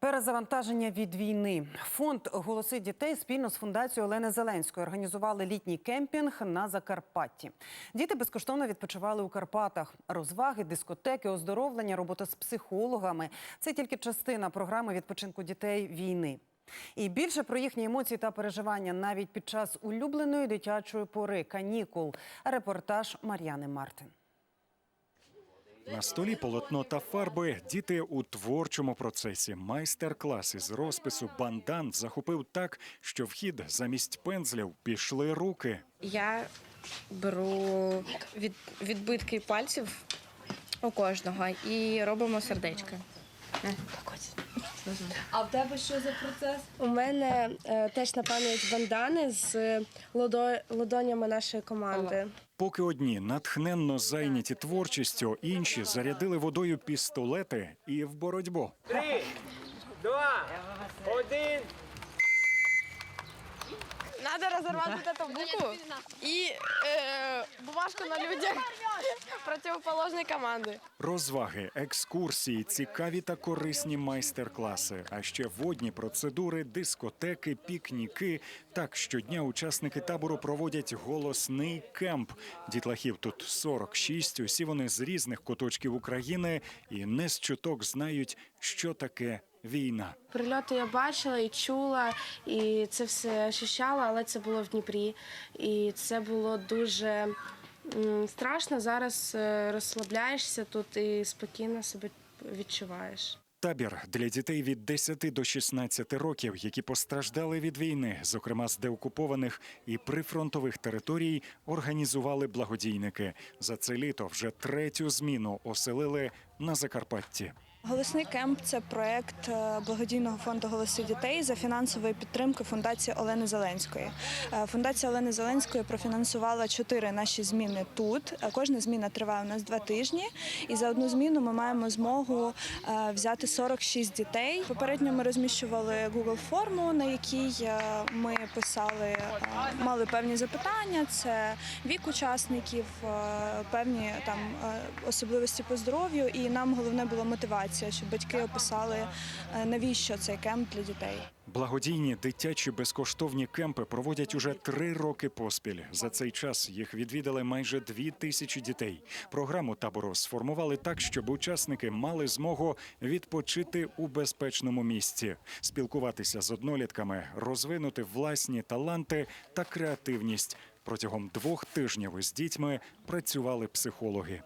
Перезавантаження від війни. Фонд Голоси дітей спільно з фундацією Олени Зеленської організували літній кемпінг на Закарпатті. Діти безкоштовно відпочивали у Карпатах. Розваги, дискотеки, оздоровлення, робота з психологами це тільки частина програми відпочинку дітей війни. І більше про їхні емоції та переживання навіть під час улюбленої дитячої пори канікул. Репортаж Мар'яни Мартин. На столі полотно та фарби діти у творчому процесі. Майстер-клас із розпису бандан захопив так, що в хід замість пензлів пішли руки. Я беру від, відбитки пальців у кожного і робимо сердечко. А в тебе що за процес? У мене е, теж на пам'ять бандани з лодо, ладонями нашої команди. Поки одні натхненно зайняті творчістю, інші зарядили водою пістолети і в боротьбу. Три, два, один. Надо розірвати эту букву і е, бумажку на людях противоположної команди. Розваги, екскурсії, цікаві та корисні майстер-класи, а ще водні процедури, дискотеки, пікніки. Так щодня учасники табору проводять голосний кемп. Дітлахів тут 46, Усі вони з різних куточків України і не з чуток знають, що таке війна. Прильоти я бачила і чула, і це все ощущала, але це було в Дніпрі. І це було дуже страшно. Зараз е, розслабляєшся тут і спокійно себе відчуваєш. Табір для дітей від 10 до 16 років, які постраждали від війни, зокрема з деокупованих і прифронтових територій, організували благодійники. За це літо вже третю зміну оселили на Закарпатті. Голосний кемп це проект е, благодійного фонду Голоси дітей за фінансової підтримки фундації Олени Зеленської. Е, Фундація Олени Зеленської профінансувала чотири наші зміни тут. Е, Кожна зміна триває у нас два тижні, і за одну зміну ми маємо змогу взяти 46 дітей. Попередньо ми розміщували Google форму, на якій ми писали, мали певні запитання. Це вік учасників, певні там особливості по здоров'ю, і нам головне було мотивація, щоб батьки описали, е, навіщо цей кемп для дітей. Благодійні дитячі безкоштовні кемпи проводять уже три роки поспіль. За цей час їх відвідали майже дві тисячі дітей. Програму табору сформували так, щоб учасники мали змогу відпочити у безпечному місці, спілкуватися з однолітками, розвинути власні таланти та креативність. Протягом двох тижнів із дітьми працювали психологи.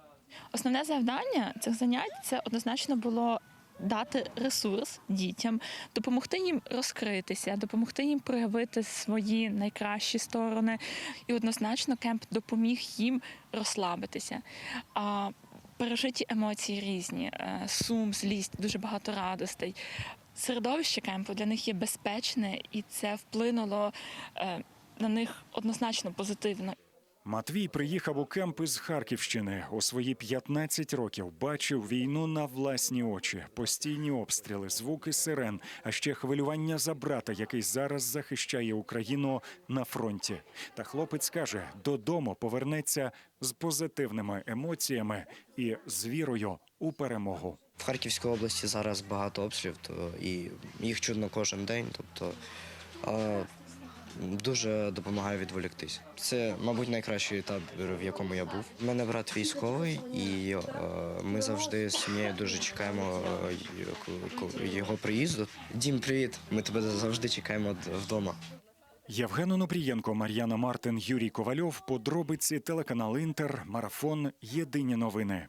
Основне завдання цих занять це однозначно було дати ресурс дітям, допомогти їм розкритися, допомогти їм проявити свої найкращі сторони. І однозначно кемп допоміг їм розслабитися. А пережиті емоції різні: е, сум, злість, дуже багато радостей. Середовище кемпу для них є безпечне, і це вплинуло е, на них однозначно позитивно. Матвій приїхав у кемп із Харківщини. У свої 15 років бачив війну на власні очі, постійні обстріли, звуки сирен, а ще хвилювання за брата, який зараз захищає Україну на фронті. Та хлопець каже, додому повернеться з позитивними емоціями і з вірою у перемогу. В Харківській області зараз багато обстрілів, то і їх чутно кожен день. Тобто дуже допомагає відволіктись. Це, мабуть, найкращий табір, в якому я був. У мене брат військовий, і е, ми завжди з сім'єю дуже чекаємо е, його приїзду. Дім, привіт! Ми тебе завжди чекаємо вдома. Євген Онопрієнко, Мар'яна Мартин, Юрій Ковальов. Подробиці телеканал Інтер. Марафон. Єдині новини.